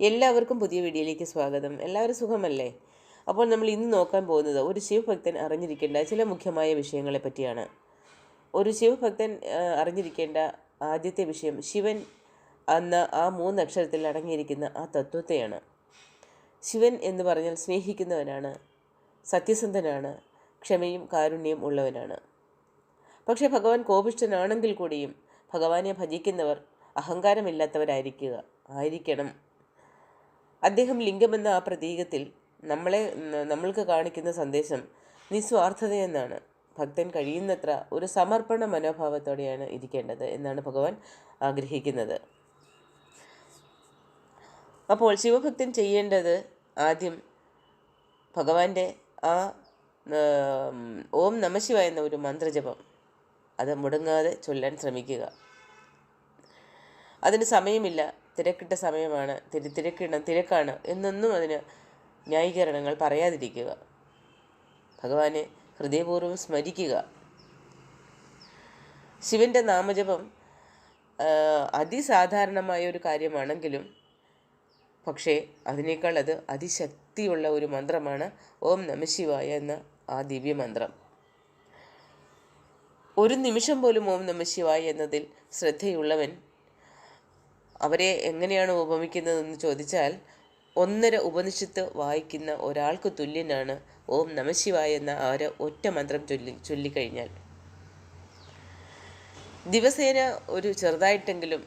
എല്ലാവർക്കും പുതിയ വീഡിയോയിലേക്ക് സ്വാഗതം. എല്ലാവരും സുഖമല്ലേ? അപ്പോൾ നമ്മൾ ഇന്ന് നോക്കാൻ പോകുന്നത് ഒരു ശിവഭക്തൻ അറിഞ്ഞിരിക്കേണ്ട ചില മുഖ്യമായ വിഷയങ്ങളെ പറ്റിയാണ്. ഒരു ശിവഭക്തൻ അറിഞ്ഞിരിക്കേണ്ട ആദ്യത്തെ വിഷയം ശിവൻ എന്ന ആ മൂന്നക്ഷരത്തിൽ അടങ്ങിയിരിക്കുന്ന ആ തത്വത്തെയാണ്. ശിവൻ എന്ന് പറഞ്ഞാൽ സ്നേഹിക്കുന്നവനാണ് സത്യസന്ധനാണ് ക്ഷമയും കാരുണ്യവും ഉള്ളവനാണ്. പക്ഷേ ഭഗവാൻ കോപിഷ്ഠനാണെങ്കിൽ കൂടിയും ഭഗവാനെ ഭജിക്കുന്നവർ അഹങ്കാരമില്ലാത്തവരായിരിക്കുക ആയിരിക്കണം. അദ്ദേഹം ലിംഗമെന്ന ആ പ്രതീകത്തിൽ നമ്മളെ നമ്മൾക്ക് കാണിക്കുന്ന സന്ദേശം നിസ്വാർത്ഥതയെന്നാണ്. ഭക്തൻ കഴിയുന്നത്ര ഒരു സമർപ്പണ മനോഭാവത്തോടെയാണ് ഇരിക്കേണ്ടത് എന്നാണ് ഭഗവാൻ ആഗ്രഹിക്കുന്നത്. അപ്പോൾ ശിവഭക്തൻ ചെയ്യേണ്ടത് ആദ്യം ഭഗവാന്റെ ആ ഓം നമശിവ എന്ന ഒരു മന്ത്രജപം. അത് മുടങ്ങാതെ ചൊല്ലാൻ ശ്രമിക്കുക. അതിന് സമയമില്ല. തിരക്കിട്ട സമയമാണ് തിരി തിരക്കിട തിരക്കാണ് എന്നൊന്നും അതിന് ന്യായീകരണങ്ങൾ പറയാതിരിക്കുക. ഭഗവാനെ ഹൃദയപൂർവം സ്മരിക്കുക. ശിവന്റെ നാമജപം അതിസാധാരണമായ ഒരു കാര്യമാണെങ്കിലും പക്ഷേ അതിനേക്കാൾ അത് അതിശക്തിയുള്ള ഒരു മന്ത്രമാണ് ഓം നമശിവായ എന്ന ആ ദിവ്യമന്ത്രം. ഒരു നിമിഷം പോലും ഓം നമശിവായ എന്നതിൽ ശ്രദ്ധയുള്ളവൻ അവരെ എങ്ങനെയാണ് ഉപമിക്കുന്നതെന്ന് ചോദിച്ചാൽ ഒന്നര ഉപനിഷത്ത് വായിക്കുന്ന ഒരാൾക്ക് തുല്യനാണ്. ഓം നമശിവായ എന്ന ആ ഒരു ഒറ്റ മന്ത്രം ചൊല്ലി ചൊല്ലിക്കഴിഞ്ഞാൽ. ദിവസേന ഒരു ചെറുതായിട്ടെങ്കിലും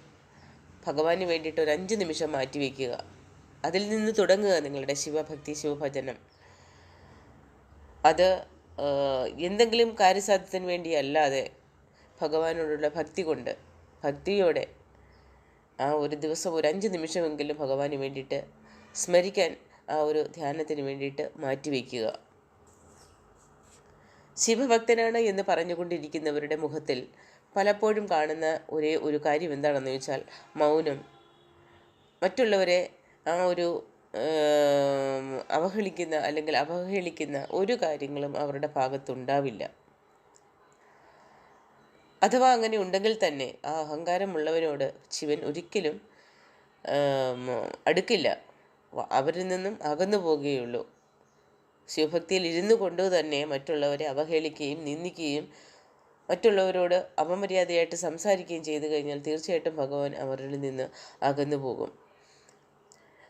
ഭഗവാന് വേണ്ടിയിട്ട് ഒരു അഞ്ച് നിമിഷം മാറ്റിവെക്കുക അതിൽ നിന്ന് തുടങ്ങുക നിങ്ങളുടെ ശിവഭക്തി ശിവഭജനം. അത് എന്തെങ്കിലും കാര്യസാധ്യത്തിന് വേണ്ടിയല്ലാതെ ഭഗവാനോടുള്ള ഭക്തി കൊണ്ട് ഭക്തിയോടെ ആ ഒരു ദിവസം ഒരു അഞ്ച് നിമിഷമെങ്കിലും ഭഗവാന് വേണ്ടിയിട്ട് സ്മരിക്കാൻ ആ ഒരു ധ്യാനത്തിന് വേണ്ടിയിട്ട് മാറ്റിവെക്കുക ശിവഭക്തനാണ് എന്ന് പറഞ്ഞുകൊണ്ടിരിക്കുന്നവരുടെ മുഖത്തിൽ പലപ്പോഴും കാണുന്ന ഒരേ ഒരു കാര്യം എന്താണെന്ന് ചോദിച്ചാൽ മൗനം. മറ്റുള്ളവരെ ആ ഒരു അവഹേളിക്കുന്ന അല്ലെങ്കിൽ അവഹേളിക്കുന്ന ഒരു കാര്യങ്ങളും അവരുടെ ഭാഗത്തുണ്ടാവില്ല. അഥവാ അങ്ങനെ ഉണ്ടെങ്കിൽ തന്നെ ആ അഹങ്കാരമുള്ളവരോട് ശിവൻ ഒരിക്കലും അടുക്കില്ല. അവരിൽ നിന്നും അകന്നു പോകുകയുള്ളൂ. ശിവഭക്തിയിൽ ഇരുന്നു കൊണ്ട് തന്നെ മറ്റുള്ളവരെ അവഹേളിക്കുകയും നിന്ദിക്കുകയും മറ്റുള്ളവരോട് അപമര്യാദയായിട്ട് സംസാരിക്കുകയും ചെയ്തു കഴിഞ്ഞാൽ തീർച്ചയായിട്ടും ഭഗവാൻ അവരിൽ നിന്ന് അകന്നു പോകും.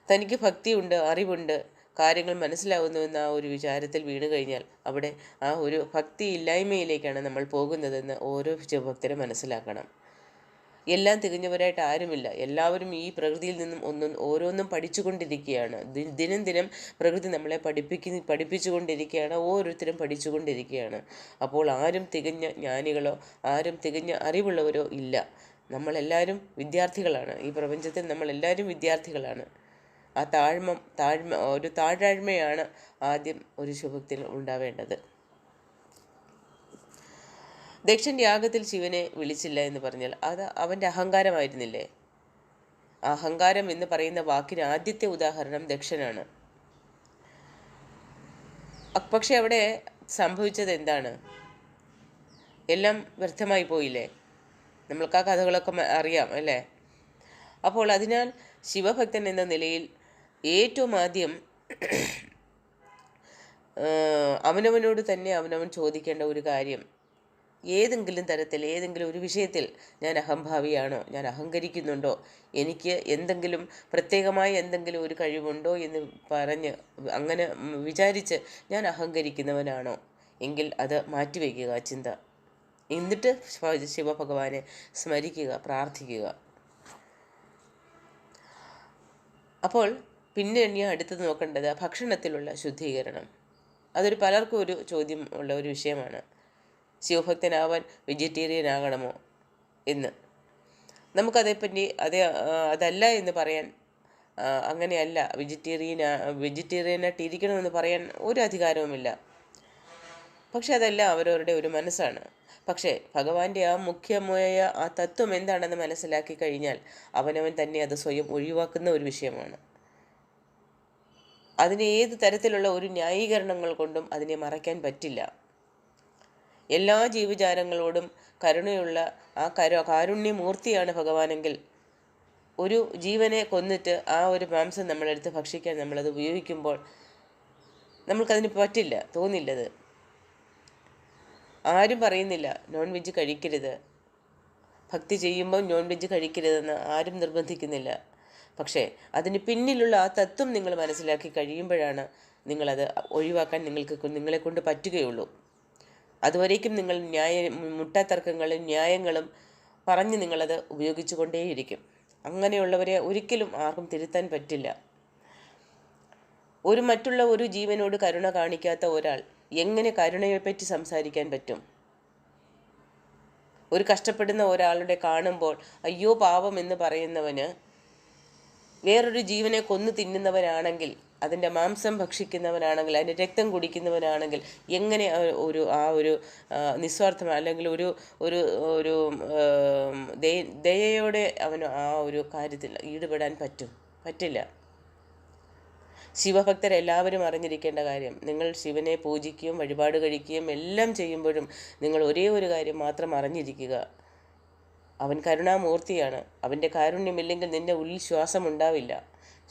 തനിക്ക് ഭക്തിയുണ്ട് അറിവുണ്ട് കാര്യങ്ങൾ മനസ്സിലാവുന്നുവെന്ന ആ ഒരു വിചാരത്തിൽ വീണു കഴിഞ്ഞാൽ അവിടെ ആ ഒരു ഭക്തി ഇല്ലായ്മയിലേക്കാണ് നമ്മൾ പോകുന്നതെന്ന് ഓരോ ശിവഭക്തരും മനസ്സിലാക്കണം. എല്ലാം തികഞ്ഞവരായിട്ട് ആരുമില്ല. എല്ലാവരും ഈ പ്രകൃതിയിൽ നിന്നും ഒന്നും ഓരോന്നും പഠിച്ചുകൊണ്ടിരിക്കുകയാണ്. ദിനം ദിനം പ്രകൃതി നമ്മളെ പഠിപ്പിക്കുന്ന പഠിപ്പിച്ചുകൊണ്ടിരിക്കുകയാണ്. ഓരോരുത്തരും പഠിച്ചുകൊണ്ടിരിക്കുകയാണ്. അപ്പോൾ ആരും തികഞ്ഞ ജ്ഞാനികളോ ആരും തികഞ്ഞ അറിവുള്ളവരോ ഇല്ല. നമ്മളെല്ലാവരും വിദ്യാർത്ഥികളാണ്. ഈ പ്രപഞ്ചത്തിൽ നമ്മളെല്ലാവരും വിദ്യാർത്ഥികളാണ്. ആ താഴ്മ താഴ്മ ഒരു താഴ്മയാണ് ആദ്യം ഒരു ശുഭത്തിൽ ഉണ്ടാവേണ്ടത്. ദക്ഷൻ യാഗത്തിൽ ശിവനെ വിളിച്ചില്ല എന്ന് പറഞ്ഞാൽ അത് അവന്റെ അഹങ്കാരമായിരുന്നില്ലേ? അഹങ്കാരം എന്ന് പറയുന്ന വാക്കിന് ആദ്യത്തെ ഉദാഹരണം ദക്ഷനാണ്. പക്ഷെ അവിടെ സംഭവിച്ചത് എന്താണ്? എല്ലാം വ്യർത്ഥമായി പോയില്ലേ? നമ്മൾക്ക് ആ കഥകളൊക്കെ അറിയാം അല്ലേ? അപ്പോൾ അതിനാൽ ശിവഭക്തൻ എന്ന നിലയിൽ ഏറ്റവും ആദ്യം അവനവനോട് തന്നെ അവനവൻ ചോദിക്കേണ്ട ഒരു കാര്യം. ഏതെങ്കിലും തരത്തിൽ ഏതെങ്കിലും ഒരു വിഷയത്തിൽ ഞാൻ അഹംഭാവിയാണോ? ഞാൻ അഹങ്കരിക്കുന്നുണ്ടോ? എനിക്ക് എന്തെങ്കിലും പ്രത്യേകമായ എന്തെങ്കിലും ഒരു കഴിവുണ്ടോ എന്ന് പറഞ്ഞ് അങ്ങനെ വിചാരിച്ച് ഞാൻ അഹങ്കരിക്കുന്നവനാണോ? എങ്കിൽ അത് മാറ്റിവെക്കുക ചിന്ത. എന്നിട്ട് ശിവ- ശിവഭഗവാനെ സ്മരിക്കുക പ്രാർത്ഥിക്കുക. അപ്പോൾ പിന്നെ ഇനി അടുത്തത് നോക്കേണ്ടത് ഭക്ഷണത്തിലുള്ള ശുദ്ധീകരണം. അതൊരു പലർക്കും ഒരു ചോദ്യം ഉള്ള ഒരു വിഷയമാണ്. ശിവഭക്തനാവാൻ വെജിറ്റേറിയൻ ആകണമോ എന്ന്. നമുക്കതേപ്പറ്റി അതേ അതല്ല എന്ന് പറയാൻ അങ്ങനെയല്ല. വെജിറ്റേറിയൻ വെജിറ്റേറിയനായിട്ട് ഇരിക്കണമെന്ന് പറയാൻ ഒരു അധികാരവുമില്ല. പക്ഷെ അതല്ല അവരവരുടെ ഒരു മനസ്സാണ്. പക്ഷേ ഭഗവാന്റെ ആ മുഖ്യമായ ആ തത്വം എന്താണെന്ന് മനസ്സിലാക്കി കഴിഞ്ഞാൽ അവനവൻ തന്നെ അത് സ്വയം ഒഴിവാക്കുന്ന ഒരു വിഷയമാണ്. അതിന് ഏത് തരത്തിലുള്ള ഒരു ന്യായീകരണങ്ങൾ കൊണ്ടും അതിനെ മറയ്ക്കാൻ പറ്റില്ല. എല്ലാ ജീവജാലങ്ങളോടും കരുണയുള്ള ആ കരു കാരുണ്യമൂർത്തിയാണ് ഭഗവാനെങ്കിൽ ഒരു ജീവനെ കൊന്നിട്ട് ആ ഒരു മാംസം നമ്മളെടുത്ത് ഭക്ഷിക്കാൻ നമ്മളത് ഉപയോഗിക്കുമ്പോൾ നമ്മൾക്കതിന് പറ്റില്ല തോന്നില്ലത്. ആരും പറയുന്നില്ല നോൺ വെജ് കഴിക്കരുത്. ഭക്തി ചെയ്യുമ്പോൾ നോൺ വെജ് കഴിക്കരുതെന്ന് ആരും നിർബന്ധിക്കുന്നില്ല. പക്ഷേ അതിന് പിന്നിലുള്ള ആ തത്വം നിങ്ങൾ മനസ്സിലാക്കി കഴിയുമ്പോഴാണ് നിങ്ങളത് ഒഴിവാക്കാൻ നിങ്ങൾക്ക് നിങ്ങളെ കൊണ്ട് പറ്റുകയുള്ളൂ. അതുവരേക്കും നിങ്ങൾ ന്യായ മുട്ടാത്തർക്കങ്ങളും ന്യായങ്ങളും പറഞ്ഞ് നിങ്ങളത് ഉപയോഗിച്ചു കൊണ്ടേയിരിക്കും അങ്ങനെയുള്ളവരെ ഒരിക്കലും ആർക്കും തിരുത്താൻ പറ്റില്ല. ഒരു മറ്റുള്ള ഒരു ജീവനോട് കരുണ കാണിക്കാത്ത ഒരാൾ എങ്ങനെ കരുണയെപ്പറ്റി സംസാരിക്കാൻ പറ്റും? ഒരു കഷ്ടപ്പെടുന്ന ഒരാളുടെ കാണുമ്പോൾ അയ്യോ പാവം എന്ന് പറയുന്നവന് വേറൊരു ജീവനെ കൊന്നു തിന്നുന്നവനാണെങ്കിൽ അതിന്റെ മാംസം ഭക്ഷിക്കുന്നവനാണെങ്കിൽ അതിന്റെ രക്തം കുടിക്കുന്നവനാണെങ്കിൽ എങ്ങനെ ഒരു ആ ഒരു നിസ്വാർത്ഥം അല്ലെങ്കിൽ ഒരു ഒരു ഒരു ദയയോടെ അവന് ആ ഒരു കാര്യത്തിൽ ഈടുപെടാൻ പറ്റും? പറ്റില്ല. ശിവഭക്തരെല്ലാവരും അറിഞ്ഞിരിക്കേണ്ട കാര്യം നിങ്ങൾ ശിവനെ പൂജിക്കുകയും വഴിപാട് കഴിക്കുകയും എല്ലാം ചെയ്യുമ്പോഴും നിങ്ങൾ ഒരേ ഒരു കാര്യം മാത്രം അറിഞ്ഞിരിക്കുക. അവൻ കരുണാമൂർത്തിയാണ്. അവന്റെ കാരുണ്യമില്ലെങ്കിൽ നിന്റെ ഉള്ളിൽ ശ്വാസം ഉണ്ടാവില്ല.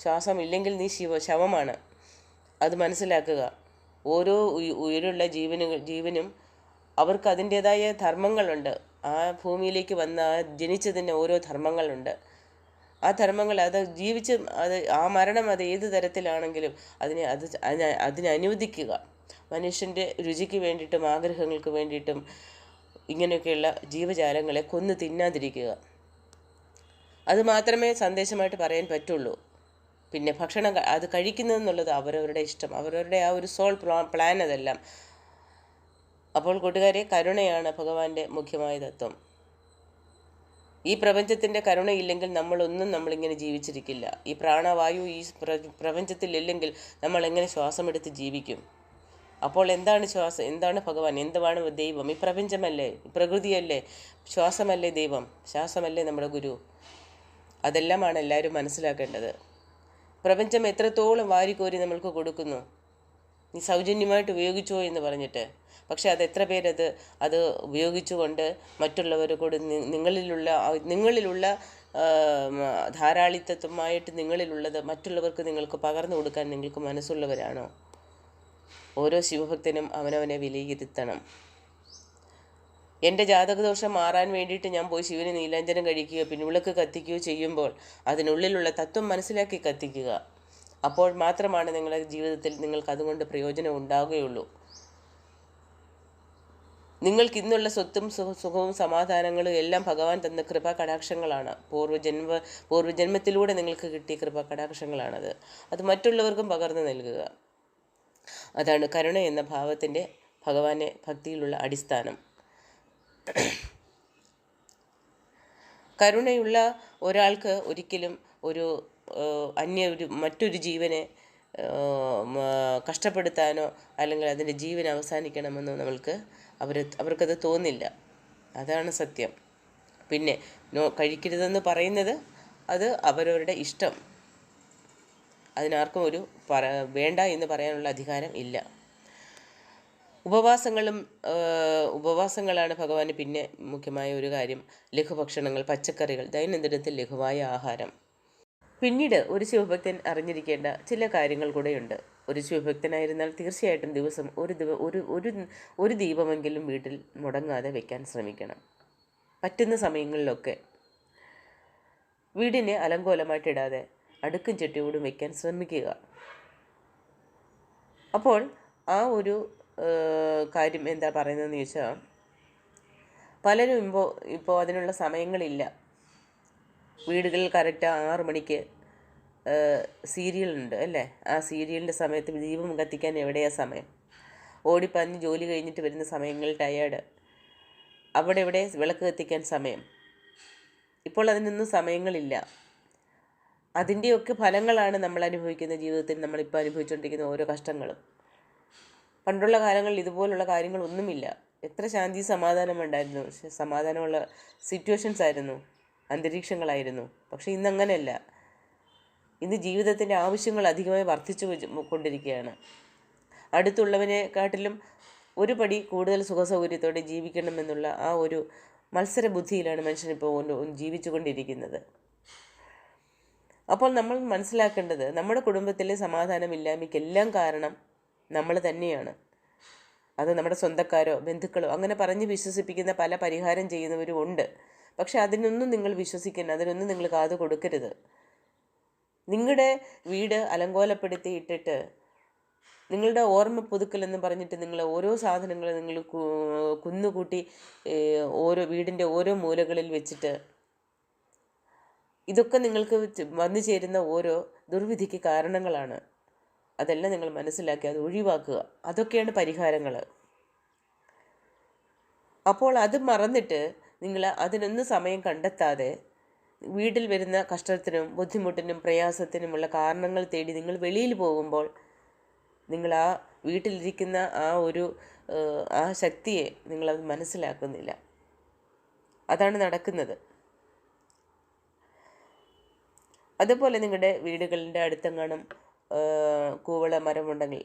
ശ്വാസമില്ലെങ്കിൽ നീ ശിവ ശവമാണ്. അത് മനസ്സിലാക്കുക. ഓരോ ഉയരുള്ള ജീവനുകൾ ജീവനും അവർക്ക് അതിന്റേതായ ധർമ്മങ്ങളുണ്ട്. ആ ഭൂമിയിലേക്ക് വന്ന ജനിച്ചതിന്റെ ഓരോ ധർമ്മങ്ങളുണ്ട്. ആ ധർമ്മങ്ങൾ അത് ജീവിച്ച് അത് ആ മരണം അത് ഏത് തരത്തിലാണെങ്കിലും അതിനെ അത് അതിനെ അനുവദിക്കുക. മനുഷ്യന്റെ രുചിക്ക് വേണ്ടിയിട്ടും ആഗ്രഹങ്ങൾക്ക് വേണ്ടിയിട്ടും ഇങ്ങനെയൊക്കെയുള്ള ജീവജാലങ്ങളെ കൊന്നു തിന്നാതിരിക്കുക. അതുമാത്രമേ സന്ദേശമായിട്ട് പറയാൻ പറ്റുള്ളൂ. പിന്നെ ഭക്ഷണം അത് കഴിക്കുന്നതെന്നുള്ളത് അവരവരുടെ ഇഷ്ടം. അവരവരുടെ ആ ഒരു സോൾ പ്ലാൻ അതെല്ലാം. അപ്പോൾ കൂട്ടുകാരെ കരുണയാണ് ഭഗവാന്റെ മുഖ്യമായ തത്വം. ഈ പ്രപഞ്ചത്തിന്റെ കരുണയില്ലെങ്കിൽ നമ്മളൊന്നും നമ്മളിങ്ങനെ ജീവിച്ചിരിക്കില്ല. ഈ പ്രാണവായു ഈ പ്രപഞ്ചത്തിലില്ലെങ്കിൽ നമ്മൾ എങ്ങനെ ശ്വാസമെടുത്ത് ജീവിക്കും? അപ്പോൾ എന്താണ് ശ്വാസം? എന്താണ് ഭഗവാൻ? എന്താണ് ദൈവം? ഈ പ്രപഞ്ചമല്ലേ? പ്രകൃതിയല്ലേ? ശ്വാസമല്ലേ ദൈവം? ശ്വാസമല്ലേ നമ്മുടെ ഗുരു? അതെല്ലാമാണ് എല്ലാവരും മനസ്സിലാക്കേണ്ടത്. പ്രപഞ്ചം എത്രത്തോളം വാരിക്കോരി നമ്മൾക്ക് കൊടുക്കുന്നു? നീ സൗജന്യമായിട്ട് ഉപയോഗിച്ചോ എന്ന് പറഞ്ഞിട്ട്. പക്ഷെ അത് എത്ര പേരത്? അത് ഉപയോഗിച്ചുകൊണ്ട് മറ്റുള്ളവർ കൂടി നിങ്ങളിലുള്ള നിങ്ങളിലുള്ള ധാരാളിത്തത്വമായിട്ട് നിങ്ങളിലുള്ളത് മറ്റുള്ളവർക്ക് നിങ്ങൾക്ക് പകർന്നു കൊടുക്കാൻ നിങ്ങൾക്ക് മനസ്സുള്ളവരാണോ? ഓരോ ശിവഭക്തനും അവനവനെ വിലയിരുത്തണം. എന്റെ ജാതകദോഷം മാറാൻ വേണ്ടിയിട്ട് ഞാൻ പോയി ശിവന് നീലാഞ്ജനം കഴിക്കുകയോ പിൻവിളക്ക് വിളക്ക് കത്തിക്കുകയോ ചെയ്യുമ്പോൾ അതിനുള്ളിലുള്ള തത്വം മനസ്സിലാക്കി കത്തിക്കുക. അപ്പോൾ മാത്രമാണ് നിങ്ങളുടെ ജീവിതത്തിൽ നിങ്ങൾക്ക് അതുകൊണ്ട് പ്രയോജനം ഉണ്ടാവുകയുള്ളൂ. നിങ്ങൾക്ക് ഇന്നുള്ള സ്വത്തും സുഖവും സമാധാനങ്ങളും എല്ലാം ഭഗവാൻ തന്ന കൃപാ കടാക്ഷങ്ങളാണ് പൂർവജന്മ പൂർവജന്മത്തിലൂടെ നിങ്ങൾക്ക് കിട്ടിയ കൃപാ കടാക്ഷങ്ങളാണത് അത് മറ്റുള്ളവർക്കും പകർന്നു നൽകുക. അതാണ് കരുണ എന്ന ഭാവത്തിന്റെ ഭഗവാനെ ഭക്തിയിലുള്ള അടിസ്ഥാനം. കരുണയുള്ള ഒരാൾക്ക് ഒരിക്കലും ഒരു അന്യ ഒരു മറ്റൊരു ജീവനെ കഷ്ടപ്പെടുത്താനോ അല്ലെങ്കിൽ അതിന്റെ ജീവൻ അവസാനിക്കണമെന്നോ നമ്മൾക്ക് അവർ അവർക്കത് തോന്നില്ല. അതാണ് സത്യം. പിന്നെ നോ കഴിക്കരുതെന്ന് പറയുന്നത് അത് അവരവരുടെ ഇഷ്ടം. അതിനാർക്കും ഒരു പറ വേണ്ട എന്ന് പറയാനുള്ള അധികാരം ഇല്ല. ഉപവാസങ്ങളും ഉപവാസങ്ങളാണ് ഭഗവാന് പിന്നെ മുഖ്യമായ ഒരു കാര്യം. ലഘുഭക്ഷണങ്ങൾ പച്ചക്കറികൾ ദൈനംദിനത്തിൽ ലഘുവായ ആഹാരം. പിന്നീട് ഒരു ശിവഭക്തൻ അറിഞ്ഞിരിക്കേണ്ട ചില കാര്യങ്ങൾ കൂടെയുണ്ട്. ഒരു ശിവഭക്തനായിരുന്നാൽ തീർച്ചയായിട്ടും ദിവസം ഒരു ദിവ ഒരു ഒരു ഒരു ദീപമെങ്കിലും വീട്ടിൽ മുടങ്ങാതെ വെക്കാൻ ശ്രമിക്കണം. പറ്റുന്ന സമയങ്ങളിലൊക്കെ വീടിനെ അലങ്കോലമായിട്ടിടാതെ അടുക്കും ചെട്ടിയോടും വയ്ക്കാൻ ശ്രമിക്കുക. അപ്പോൾ ആ ഒരു കാര്യം എന്താ പറയുന്നതെന്ന് ചോദിച്ചാൽ പലരും ഇപ്പോൾ ഇപ്പോൾ അതിനുള്ള സമയങ്ങളില്ല. വീടുകളിൽ കറക്റ്റ് ആറ് മണിക്ക് സീരിയലുണ്ട് അല്ലേ? ആ സീരിയലിന്റെ സമയത്ത് ദീപം കത്തിക്കാൻ എവിടെയാ സമയം? ഓടിപ്പഞ്ഞ് ജോലി കഴിഞ്ഞിട്ട് വരുന്ന സമയങ്ങളിൽ ടയേർഡ്. അവിടെ ഇവിടെ വിളക്ക് കത്തിക്കാൻ സമയം? ഇപ്പോൾ അതിനൊന്നും സമയങ്ങളില്ല. അതിന്റെയൊക്കെ ഫലങ്ങളാണ് നമ്മൾ അനുഭവിക്കുന്ന ജീവിതത്തിൽ നമ്മളിപ്പോൾ അനുഭവിച്ചുകൊണ്ടിരിക്കുന്ന ഓരോ കഷ്ടങ്ങളും. പണ്ടുള്ള കാലങ്ങളിൽ ഇതുപോലുള്ള കാര്യങ്ങളൊന്നുമില്ല. എത്ര ശാന്തി സമാധാനം ഉണ്ടായിരുന്നു സമാധാനമുള്ള സിറ്റുവേഷൻസ് ആയിരുന്നു. അന്തരീക്ഷങ്ങളായിരുന്നു. പക്ഷേ ഇന്നങ്ങനെയല്ല ഇന്ന് ജീവിതത്തിന്റെ ആവശ്യങ്ങൾ അധികമായി വർദ്ധിച്ചു കൊണ്ടിരിക്കുകയാണ്. അടുത്തുള്ളവനെക്കാട്ടിലും ഒരു പടി കൂടുതൽ സുഖസൗകര്യത്തോടെ ജീവിക്കണമെന്നുള്ള ആ ഒരു മത്സര ബുദ്ധിയിലാണ് മനുഷ്യനിപ്പോൾ ജീവിച്ചു കൊണ്ടിരിക്കുന്നത്. അപ്പോൾ നമ്മൾ മനസ്സിലാക്കേണ്ടത് നമ്മുടെ കുടുംബത്തിലെ സമാധാനമില്ലായ്മയ്ക്കെല്ലാം കാരണം നമ്മൾ തന്നെയാണ്. അത് നമ്മുടെ സ്വന്തക്കാരോ ബന്ധുക്കളോ അങ്ങനെ പറഞ്ഞ് വിശ്വസിപ്പിക്കുന്ന പല പരിഹാരം ചെയ്യുന്നവരും ഉണ്ട്. പക്ഷെ അതിനൊന്നും നിങ്ങൾ വിശ്വസിക്കരുത് അതിനൊന്നും നിങ്ങൾ കാത് കൊടുക്കരുത്. നിങ്ങളുടെ വീട് അലങ്കോലപ്പെടുത്തി ഇട്ടിട്ട് നിങ്ങളുടെ ഓർമ്മ പുതുക്കൽ എന്ന് പറഞ്ഞിട്ട് നിങ്ങൾ ഓരോ സാധനങ്ങൾ നിങ്ങൾ കുന്നുകൂട്ടി ഓരോ വീടിന്റെ ഓരോ മൂലകളിൽ വെച്ചിട്ട് ഇതൊക്കെ നിങ്ങൾക്ക് വന്നു ചേരുന്ന ഓരോ ദുർവിധിക്ക് കാരണങ്ങളാണ്. അതെല്ലാം നിങ്ങൾ മനസ്സിലാക്കി അത് ഒഴിവാക്കുക. അതൊക്കെയാണ് പരിഹാരങ്ങൾ അപ്പോൾ അത് മറന്നിട്ട് നിങ്ങൾ അതിനൊന്നും സമയം കണ്ടെത്താതെ വീട്ടിൽ വരുന്ന കഷ്ടത്തിനും ബുദ്ധിമുട്ടിനും പ്രയാസത്തിനുമുള്ള കാരണങ്ങൾ തേടി നിങ്ങൾ വെളിയിൽ പോകുമ്പോൾ നിങ്ങൾ ആ വീട്ടിലിരിക്കുന്ന ആ ഒരു ആ ശക്തിയെ നിങ്ങളത് മനസ്സിലാക്കുന്നില്ല. അതാണ് നടക്കുന്നത്. അതുപോലെ നിങ്ങളുടെ വീടുകളുടെ അടുത്തെങ്ങാനും കൂവള മരമുണ്ടെങ്കിൽ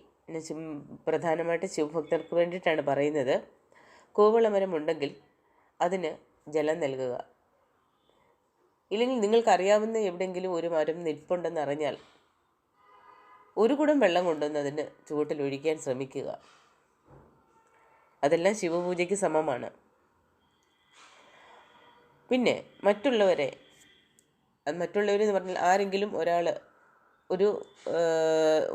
പ്രധാനമായിട്ട് ശിവഭക്തർക്ക് വേണ്ടിയിട്ടാണ് പറയുന്നത്. കൂവള മരമുണ്ടെങ്കിൽ അതിന് ജലം നൽകുക. ഇല്ലെങ്കിൽ നിങ്ങൾക്കറിയാവുന്ന എവിടെയെങ്കിലും ഒരു മരം നിൽപ്പുണ്ടെന്ന് അറിഞ്ഞാൽ ഒരു കുടം വെള്ളം കൊണ്ടുവന്ന് അതിന് ചുവട്ടിൽ ഒഴിക്കാൻ ശ്രമിക്കുക. അതെല്ലാം ശിവപൂജയ്ക്ക് സമമാണ്. പിന്നെ മറ്റുള്ളവരെ മറ്റുള്ളവരെന്ന് പറഞ്ഞാൽ ആരെങ്കിലും ഒരാൾ ഒരു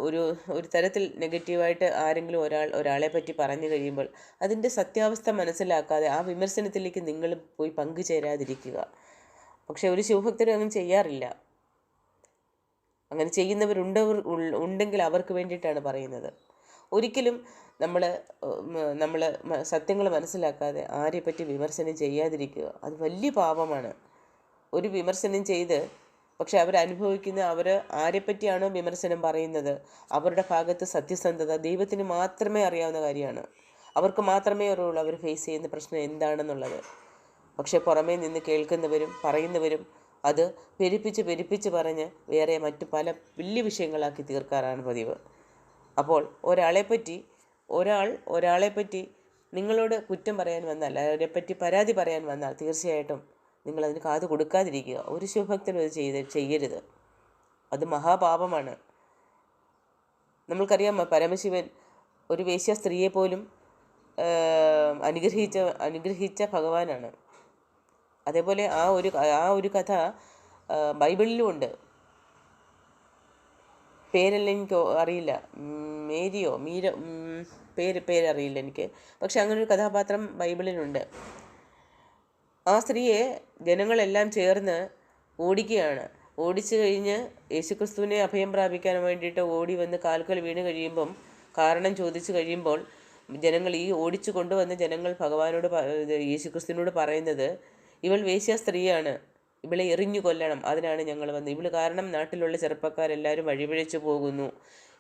ഒരു ഒരു തരത്തിൽ നെഗറ്റീവായിട്ട് ആരെങ്കിലും ഒരാൾ ഒരാളെ പറ്റി പറഞ്ഞു കഴിയുമ്പോൾ അതിന്റെ സത്യാവസ്ഥ മനസ്സിലാക്കാതെ ആ വിമർശനത്തിലേക്ക് നിങ്ങൾ പോയി പങ്കുചേരാതിരിക്കുക. പക്ഷെ ഒരു ശിവഭക്തരും അങ്ങനെ ചെയ്യാറില്ല. അങ്ങനെ ചെയ്യുന്നവരുണ്ടവർ ഉണ്ടെങ്കിൽ അവർക്ക് വേണ്ടിയിട്ടാണ് പറയുന്നത്. ഒരിക്കലും നമ്മൾ നമ്മൾ സത്യങ്ങൾ മനസ്സിലാക്കാതെ ആരെപ്പറ്റി വിമർശനം ചെയ്യാതിരിക്കുക അത് വലിയ പാപമാണ്. ഒരു വിമർശനം ചെയ്ത് പക്ഷെ അവരനുഭവിക്കുന്ന അവർ ആരെപ്പറ്റിയാണോ വിമർശനം പറയുന്നത്? അവരുടെ ഭാഗത്ത് സത്യസന്ധത ദൈവത്തിന് മാത്രമേ അറിയാവുന്ന കാര്യമാണ്. അവർക്ക് മാത്രമേ അറിയുള്ളൂ അവർ ഫേസ് ചെയ്യുന്ന പ്രശ്നം എന്താണെന്നുള്ളത്. പക്ഷെ പുറമേ നിന്ന് കേൾക്കുന്നവരും പറയുന്നവരും അത് പെരുപ്പിച്ച് പെരുപ്പിച്ച് പറഞ്ഞ് വേറെ മറ്റു പല വലിയ വിഷയങ്ങളാക്കി തീർക്കാറാണ് പതിവ്. അപ്പോൾ ഒരാളെപ്പറ്റി ഒരാൾ ഒരാളെപ്പറ്റി നിങ്ങളോട് കുറ്റം പറയാൻ വന്നാൽ അവരെപ്പറ്റി പരാതി പറയാൻ വന്നാൽ തീർച്ചയായിട്ടും നിങ്ങളതിന് കാത് കൊടുക്കാതിരിക്കുക. ഒരു ശിവഭക്തനും അത് ചെയ്ത് ചെയ്യരുത്. അത് മഹാപാപമാണ്. നമ്മൾക്കറിയാം പരമശിവൻ ഒരു വേശ്യ സ്ത്രീയെ പോലും അനുഗ്രഹിച്ച അനുഗ്രഹിച്ച ഭഗവാനാണ്. അതേപോലെ ആ ഒരു ആ ഒരു കഥ ബൈബിളിലും ഉണ്ട് പേരെല്ലാം എനിക്ക് അറിയില്ല. മേരിയോ മീര പേര് പേരറിയില്ല എനിക്ക്. പക്ഷെ അങ്ങനെ ഒരു കഥാപാത്രം ബൈബിളിലുണ്ട്. ആ സ്ത്രീയെ ജനങ്ങളെല്ലാം ചേർന്ന് ഓടിക്കുകയാണ്. ഓടിച്ചു കഴിഞ്ഞ് യേശുക്രിസ്തുവിനെ അഭയം പ്രാപിക്കാൻ വേണ്ടിയിട്ട് ഓടി വന്ന് കാൽക്കൽ വീണ് കഴിയുമ്പം കാരണം ചോദിച്ചു കഴിയുമ്പോൾ ജനങ്ങൾ ഈ ഓടിച്ചു കൊണ്ടുവന്ന ജനങ്ങൾ ഭഗവാനോട് യേശുക്രിസ്തുവിനോട് പറയുന്നത് ഇവൾ വേശ്യ സ്ത്രീയാണ്. ഇവളെ എറിഞ്ഞു കൊല്ലണം. അതിനാണ് ഞങ്ങൾ വന്നത്. ഇവൾ കാരണം നാട്ടിലുള്ള ചെറുപ്പക്കാരെല്ലാവരും വഴിപിഴച്ചു പോകുന്നു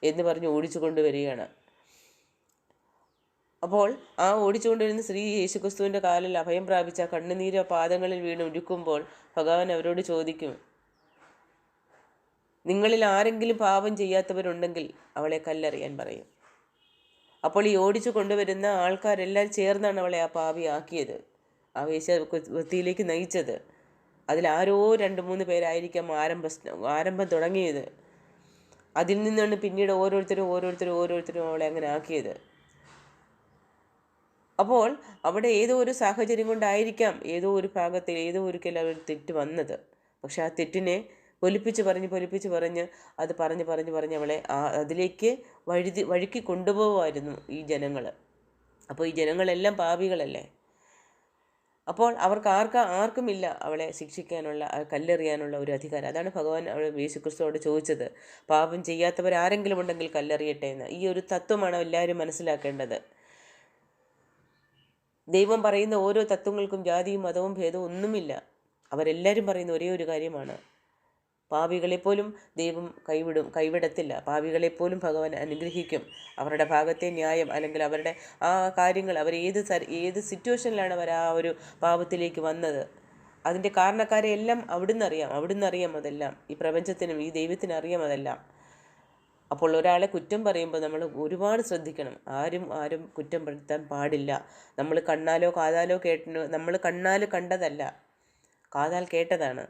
എന്ന് പറഞ്ഞ് ഓടിച്ചു കൊണ്ടുവരികയാണ്. അപ്പോൾ ആ ഓടിച്ചുകൊണ്ടിരുന്ന സ്ത്രീ യേശുക്രിസ്തുവിന്റെ കാലിൽ അഭയം പ്രാപിച്ച കണ്ണുനീര് പാദങ്ങളിൽ വീണ് ഉരുക്കുമ്പോൾ ഭഗവാൻ അവരോട് ചോദിക്കും നിങ്ങളിൽ ആരെങ്കിലും പാപം ചെയ്യാത്തവരുണ്ടെങ്കിൽ അവളെ കല്ലെറിയാൻ പറയും. അപ്പോൾ ഈ ഓടിച്ചു കൊണ്ടുവരുന്ന ആൾക്കാരെല്ലാം ചേർന്നാണ് അവളെ ആ പാവി ആക്കിയത് ആ വേശ വൃത്തിയിലേക്ക് നയിച്ചത്. അതിലാരോ രണ്ട് മൂന്ന് പേരായിരിക്കാം ആരംഭ ആരംഭം തുടങ്ങിയത്. അതിൽ നിന്നാണ് പിന്നീട് ഓരോരുത്തരും ഓരോരുത്തരും ഓരോരുത്തരും അവളെ അങ്ങനെ ആക്കിയത്. അപ്പോൾ അവിടെ ഏതോ ഒരു സാഹചര്യം കൊണ്ടായിരിക്കാം ഏതോ ഒരു ഭാഗത്തിൽ ഏതോ ഒരിക്കൽ അവർ തെറ്റ് വന്നത്. പക്ഷെ ആ തെറ്റിനെ പൊലിപ്പിച്ച് പറഞ്ഞ് പൊലിപ്പിച്ച് പറഞ്ഞ് അത് പറഞ്ഞ് പറഞ്ഞ് പറഞ്ഞ് അവളെ ആ അതിലേക്ക് വഴുതി വഴുക്കി കൊണ്ടുപോകുമായിരുന്നു ഈ ജനങ്ങൾ അപ്പോൾ ഈ ജനങ്ങളെല്ലാം പാപികളല്ലേ? അപ്പോൾ അവർക്ക് ആർക്ക ആർക്കുമില്ല അവളെ ശിക്ഷിക്കാനുള്ള കല്ലെറിയാനുള്ള ഒരു അധികാരം. അതാണ് ഭഗവാൻ അവൾ യേശുക്രിസ്തുവോട് ചോദിച്ചത്. പാപം ചെയ്യാത്തവർ ആരെങ്കിലും ഉണ്ടെങ്കിൽ കല്ലെറിയട്ടെ എന്ന്. ഈ ഒരു തത്വമാണ് എല്ലാവരും മനസ്സിലാക്കേണ്ടത്. ദൈവം പറയുന്ന ഓരോ തത്വങ്ങൾക്കും ജാതിയും മതവും ഭേദവും ഒന്നുമില്ല. അവരെല്ലാവരും പറയുന്ന ഒരേ ഒരു കാര്യമാണ്. പാപികളെപ്പോലും ദൈവം കൈവിടും കൈവിടത്തില്ല. പാപികളെപ്പോലും ഭഗവാൻ അനുഗ്രഹിക്കും. അവരുടെ ഭാഗത്തെ ന്യായം അല്ലെങ്കിൽ അവരുടെ ആ കാര്യങ്ങൾ അവർ ഏത് ഏത് സിറ്റുവേഷനിലാണ് അവർ ആ ഒരു പാപത്തിലേക്ക് വന്നത്? അതിന്റെ കാരണക്കാരെ എല്ലാം അവിടുന്ന് അറിയാം. അവിടുന്ന് അറിയാം അതെല്ലാം. ഈ പ്രപഞ്ചത്തിനും ഈ ദൈവത്തിനും അറിയാം അതെല്ലാം. അപ്പോൾ ഒരാളെ കുറ്റം പറയുമ്പോൾ നമ്മൾ ഒരുപാട് ശ്രദ്ധിക്കണം. ആരും ആരും കുറ്റം പെടുത്താൻ പാടില്ല. നമ്മൾ കണ്ണാലോ കാതാലോ കേട്ടിനോ നമ്മൾ കണ്ണാൽ കണ്ടതല്ല. കാതാൽ കേട്ടതാണ്.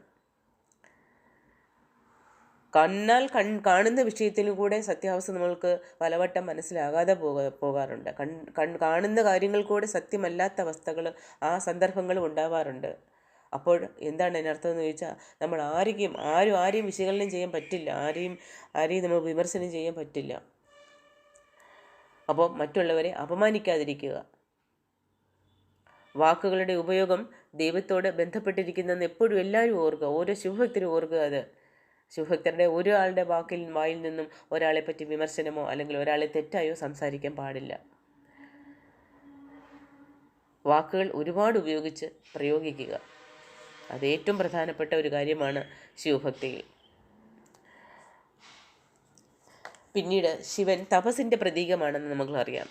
കണ്ണാൽ കൺ കാണുന്ന വിഷയത്തിലും കൂടെ സത്യാവസ്ഥ നമ്മൾക്ക് പലവട്ടം മനസ്സിലാകാതെ പോക പോകാറുണ്ട്. കൺ കൺ കാണുന്ന കാര്യങ്ങൾ കൂടെ സത്യമല്ലാത്ത അവസ്ഥകൾ ആ സന്ദർഭങ്ങളും ഉണ്ടാവാറുണ്ട്. അപ്പോൾ എന്താണ് അതിനർത്ഥം എന്ന് ചോദിച്ചാൽ നമ്മൾ ആരെയും ആരും ആരെയും വിശകലനം ചെയ്യാൻ പറ്റില്ല. ആരെയും ആരെയും നമ്മൾ വിമർശനം ചെയ്യാൻ പറ്റില്ല. അപ്പോൾ മറ്റുള്ളവരെ അപമാനിക്കാതിരിക്കുക. വാക്കുകളുടെ ഉപയോഗം ദൈവത്തോട് ബന്ധപ്പെട്ടിരിക്കുന്നെന്ന് എപ്പോഴും എല്ലാവരും ഓർക്കുക. ഓരോ ശുഭഭക്തരും ഓർക്കുക അത്. ശുഭഭക്തരുടെ ഒരാളുടെ വാക്കിൽ വായിൽ നിന്നും ഒരാളെ പറ്റി വിമർശനമോ അല്ലെങ്കിൽ ഒരാളെ തെറ്റായോ സംസാരിക്കാൻ പാടില്ല. വാക്കുകൾ ഒരുപാട് ഉപയോഗിച്ച് പ്രയോഗിക്കുക. അത് ഏറ്റവും പ്രധാനപ്പെട്ട ഒരു കാര്യമാണ് ശിവഭക്തിയിൽ പിന്നീട് ശിവൻ തപസിന്റെ പ്രതീകമാണെന്ന് നമുക്കറിയാം.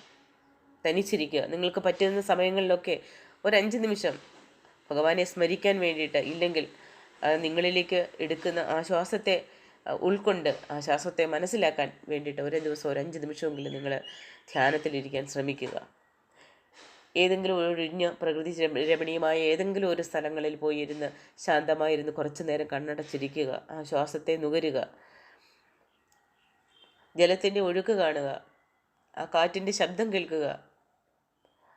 തനിച്ചിരിക്കുക. നിങ്ങൾക്ക് പറ്റുന്ന സമയങ്ങളിലൊക്കെ ഒരു അഞ്ച് നിമിഷം ഭഗവാനെ സ്മരിക്കാൻ വേണ്ടിയിട്ട് ഇല്ലെങ്കിൽ നിങ്ങളിലേക്ക് എടുക്കുന്ന ആശ്വാസത്തെ ശ്വാസത്തെ ഉൾക്കൊണ്ട് ആ ശ്വാസത്തെ മനസ്സിലാക്കാൻ വേണ്ടിയിട്ട് ഒരേ ദിവസം ഒരു അഞ്ച് നിമിഷമെങ്കിലും നിങ്ങൾ ധ്യാനത്തിലിരിക്കാൻ ശ്രമിക്കുക. ഏതെങ്കിലും ഒഴിഞ്ഞ പ്രകൃതി രമ- രമണീയമായ ഏതെങ്കിലും ഒരു സ്ഥലങ്ങളിൽ പോയി ഇരുന്ന് ശാന്തമായിരുന്ന് കുറച്ചു നേരം കണ്ണടച്ചിരിക്കുക ആ ശ്വാസത്തെ നുകരുക ജലത്തിന്റെ ഒഴുക്ക് കാണുക ആ കാറ്റിന്റെ ശബ്ദം കേൾക്കുക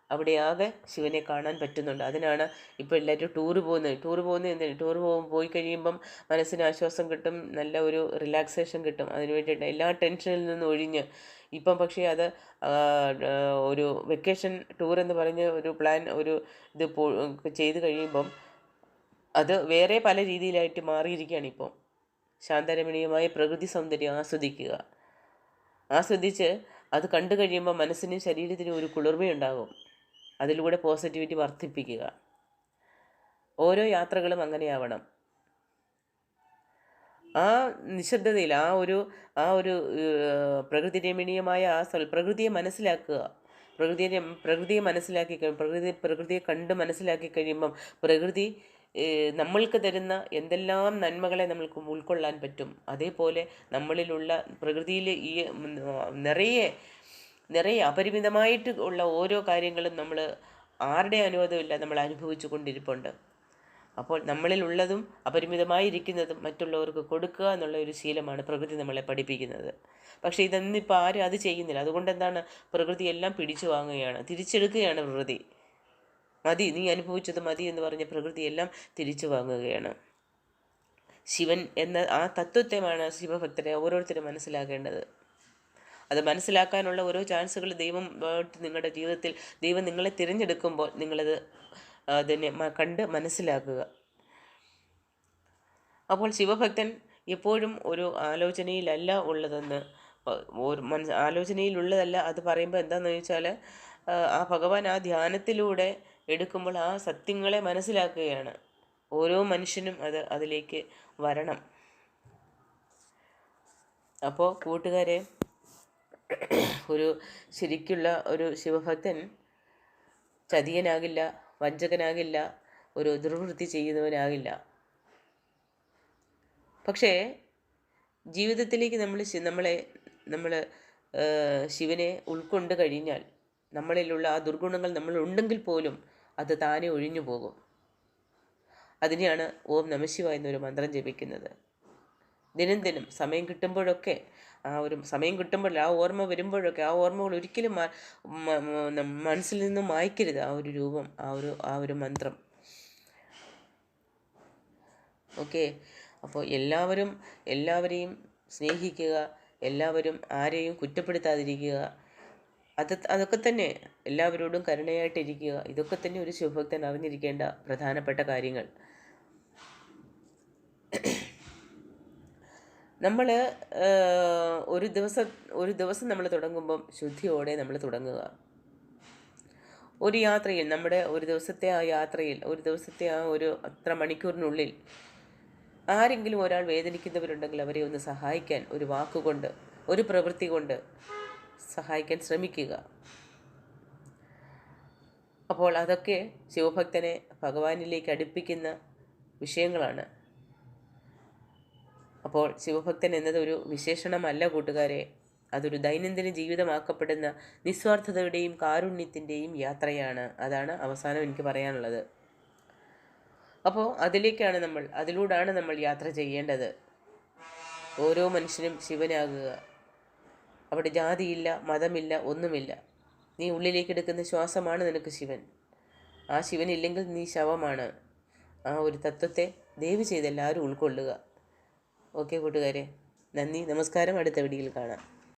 അവിടെയാകെ ശിവനെ കാണാൻ പറ്റുന്നുണ്ട്. അതിനാണ് ഇപ്പോൾ എല്ലാവരും ടൂറ് പോകുന്നത്. ടൂറ് പോകുന്നത് എന്തിനാണ് ടൂർ പോകും പോയി കഴിയുമ്പം മനസ്സിന് ആശ്വാസം കിട്ടും നല്ല ഒരു റിലാക്സേഷൻ കിട്ടും. അതിന് വേണ്ടിയിട്ട് എല്ലാ ടെൻഷനിൽ നിന്നും ഒഴിഞ്ഞ്. ഇപ്പം പക്ഷേ അത് ഒരു വെക്കേഷൻ ടൂർ എന്ന് പറഞ്ഞ് ഒരു പ്ലാൻ ഒരു ഇത് ചെയ്ത് കഴിയുമ്പം അത് വേറെ പല രീതിയിലായിട്ട് മാറിയിരിക്കുകയാണ് ഇപ്പോൾ ശാന്തരമണീയമായ പ്രകൃതി സൗന്ദര്യം ആസ്വദിക്കുക. ആസ്വദിച്ച് അത് കണ്ടു കഴിയുമ്പോൾ മനസ്സിനും ശരീരത്തിനും ഒരു കുളിർമയുണ്ടാകും. അതിലൂടെ പോസിറ്റിവിറ്റി വർദ്ധിപ്പിക്കുക. ഓരോ യാത്രകളും അങ്ങനെയാവണം. ആ നിശബ്ദതയിൽ ആ ഒരു ആ ഒരു പ്രകൃതി രമണീയമായ ആ സ്ഥലം പ്രകൃതിയെ മനസ്സിലാക്കുക. പ്രകൃതിയെ പ്രകൃതിയെ മനസ്സിലാക്കി പ്രകൃതി പ്രകൃതിയെ കണ്ട് മനസ്സിലാക്കി കഴിയുമ്പം പ്രകൃതി നമ്മൾക്ക് തരുന്ന എന്തെല്ലാം നന്മകളെ നമ്മൾക്ക് ഉൾക്കൊള്ളാൻ പറ്റും. അതേപോലെ നമ്മളിലുള്ള പ്രകൃതിയിലെ ഈ നിറയെ നിറയെ അപരിമിതമായിട്ട് ഉള്ള ഓരോ കാര്യങ്ങളും നമ്മൾ ആരുടെ അനുവാദമില്ല നമ്മൾ അനുഭവിച്ചു കൊണ്ടിരിപ്പുണ്ട്. അപ്പോൾ നമ്മളിൽ ഉള്ളതും അപരിമിതമായിരിക്കുന്നതും മറ്റുള്ളവർക്ക് കൊടുക്കുക എന്നുള്ള ഒരു ശീലമാണ് പ്രകൃതി നമ്മളെ പഠിപ്പിക്കുന്നത്. പക്ഷേ ഇതൊന്നിപ്പോൾ ആരും അത് ചെയ്യുന്നില്ല. അതുകൊണ്ട് എന്താണ്? പ്രകൃതി എല്ലാം പിടിച്ചു വാങ്ങുകയാണ്. തിരിച്ചെടുക്കുകയാണ് പ്രകൃതി. മതി നീ അനുഭവിച്ചത് മതി എന്ന് പറഞ്ഞ പ്രകൃതി എല്ലാം തിരിച്ചു വാങ്ങുകയാണ്. ശിവൻ എന്ന ആ തത്വത്തെയാണ് ശിവഭക്തരെ ഓരോരുത്തരും മനസ്സിലാക്കേണ്ടത്. അത് മനസ്സിലാക്കാനുള്ള ഓരോ ചാൻസുകൾ ദൈവം നിങ്ങളുടെ ജീവിതത്തിൽ ദൈവം നിങ്ങളെ തിരഞ്ഞെടുക്കുമ്പോൾ നിങ്ങളത് അതിനെ കണ്ട് മനസ്സിലാക്കുക. അപ്പോൾ ശിവഭക്തൻ എപ്പോഴും ഒരു ആലോചനയിലല്ല ഉള്ളതെന്ന് ഒരു മനസ് ആലോചനയിലുള്ളതല്ല അത് പറയുമ്പോൾ എന്താണെന്ന് ചോദിച്ചാൽ ആ ഭഗവാൻ ആ ധ്യാനത്തിലൂടെ എടുക്കുമ്പോൾ ആ സത്യങ്ങളെ മനസ്സിലാക്കുകയാണ്. ഓരോ മനുഷ്യനും അത് അതിലേക്ക് വരണം. അപ്പോൾ കൂട്ടുകാരെ ഒരു ശരിക്കുള്ള ഒരു ശിവഭക്തൻ ചതിയനാകില്ല വഞ്ചകനാകില്ല ഒരു ദുർവൃത്തി ചെയ്യുന്നവനാകില്ല. പക്ഷേ ജീവിതത്തിലേക്ക് നമ്മൾ നമ്മളെ നമ്മൾ ശിവനെ ഉൾക്കൊണ്ട് കഴിഞ്ഞാൽ നമ്മളിലുള്ള ആ ദുർഗുണങ്ങൾ നമ്മൾ ഉണ്ടെങ്കിൽ പോലും അത് താനെ ഒഴിഞ്ഞു പോകും. അതിനെയാണ് ഓം നമശിവ എന്നൊരു മന്ത്രം ജപിക്കുന്നത്. ദിനം ദിനം സമയം കിട്ടുമ്പോഴൊക്കെ ആ ഒരു സമയം കിട്ടുമ്പോൾ ആ ഓർമ്മ വരുമ്പോഴൊക്കെ ആ ഓർമ്മകൾ ഒരിക്കലും മനസ്സിൽ നിന്നും മായ്ക്കരുത് ആ ഒരു രൂപം ആ ഒരു ആ ഒരു മന്ത്രം. ഓക്കെ? അപ്പോൾ എല്ലാവരും എല്ലാവരെയും സ്നേഹിക്കുക എല്ലാവരും ആരെയും കുറ്റപ്പെടുത്താതിരിക്കുക അത് അതൊക്കെ തന്നെ എല്ലാവരോടും കരുണയായിട്ടിരിക്കുക ഇതൊക്കെ തന്നെ ഒരു ശിവഭക്തൻ അറിഞ്ഞിരിക്കേണ്ട പ്രധാനപ്പെട്ട കാര്യങ്ങൾ. നമ്മൾ ഒരു ദിവസം ഒരു ദിവസം നമ്മൾ തുടങ്ങുമ്പം ശുദ്ധിയോടെ നമ്മൾ തുടങ്ങുക. ഒരു യാത്രയിൽ നമ്മുടെ ഒരു ദിവസത്തെ ആ യാത്രയിൽ ഒരു ദിവസത്തെ ആ ഒരു അത്ര മണിക്കൂറിനുള്ളിൽ ആരെങ്കിലും ഒരാൾ വേദനിക്കുന്നവരുണ്ടെങ്കിൽ അവരെ ഒന്ന് സഹായിക്കാൻ ഒരു വാക്കുകൊണ്ട് ഒരു പ്രവൃത്തി കൊണ്ട് സഹായിക്കാൻ ശ്രമിക്കുക. അപ്പോൾ അതൊക്കെ ശിവഭക്തനെ ഭഗവാനിലേക്ക് അടുപ്പിക്കുന്ന വിഷയങ്ങളാണ്. അപ്പോൾ ശിവഭക്തൻ എന്നത് ഒരു വിശേഷണമല്ല കൂട്ടുകാരെ. അതൊരു ദൈനംദിന ജീവിതമാക്കപ്പെടുന്ന നിസ്വാർത്ഥതയുടെയും കാരുണ്യത്തിന്റെയും യാത്രയാണ്. അതാണ് അവസാനം എനിക്ക് പറയാനുള്ളത്. അപ്പോൾ അതിലേക്കാണ് നമ്മൾ അതിലൂടെയാണ് നമ്മൾ യാത്ര ചെയ്യേണ്ടത്. ഓരോ മനുഷ്യനും ശിവനാകുക. അവിടെ ജാതിയില്ല മതമില്ല ഒന്നുമില്ല. നീ ഉള്ളിലേക്ക് എടുക്കുന്ന ശ്വാസമാണ് നിനക്ക് ശിവൻ. ആ ശിവനില്ലെങ്കിൽ നീ ശവമാണ്. ആ ഒരു തത്വത്തെ ദയവ് ചെയ്തെല്ലാവരും ഉൾക്കൊള്ളുക. ഓക്കെ കൂട്ടുകാരെ. നന്ദി. നമസ്കാരം. അടുത്ത വീഡിയോയിൽ കാണാം.